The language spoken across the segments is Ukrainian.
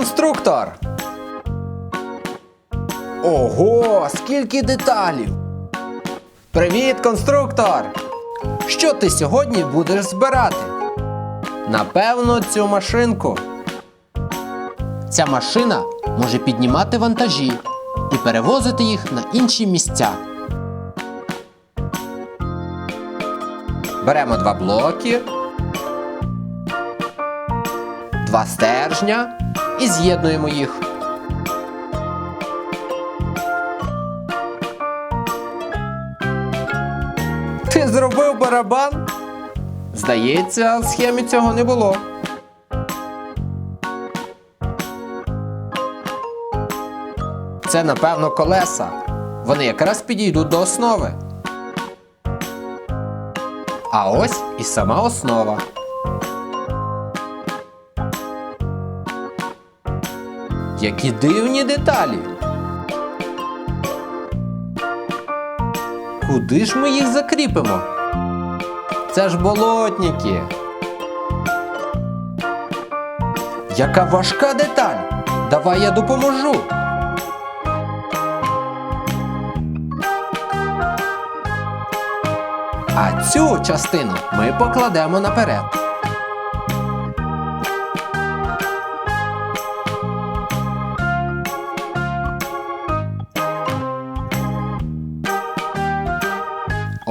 конструктор! Ого, скільки деталів! Привіт, конструктор! Що ти сьогодні будеш збирати? Напевно, цю машинку. Ця машина може піднімати вантажі і перевозити їх на інші місця. Беремо два блоки, два стержня і з'єднуємо їх. Ти зробив барабан? Здається, в схемі цього не було. Це, напевно, колеса. Вони якраз підійдуть до основи. А ось і сама основа. Які дивні деталі. Куди ж ми їх закріпимо? Це ж болотники. Яка важка деталь. Давай я допоможу. А цю частину ми покладемо наперед.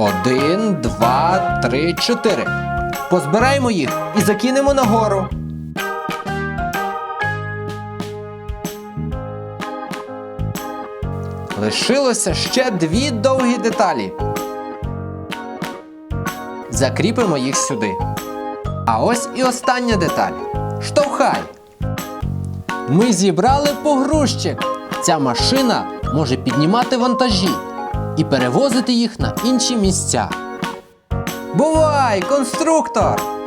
Один, два, три, чотири. Позбираємо їх і закинемо нагору. Лишилося ще дві довгі деталі. Закріпимо їх сюди. А ось і остання деталь. Штовхай. Ми зібрали погрузчик. Ця машина може піднімати вантажі і перевозити їх на інші місця. Бувай, конструктор!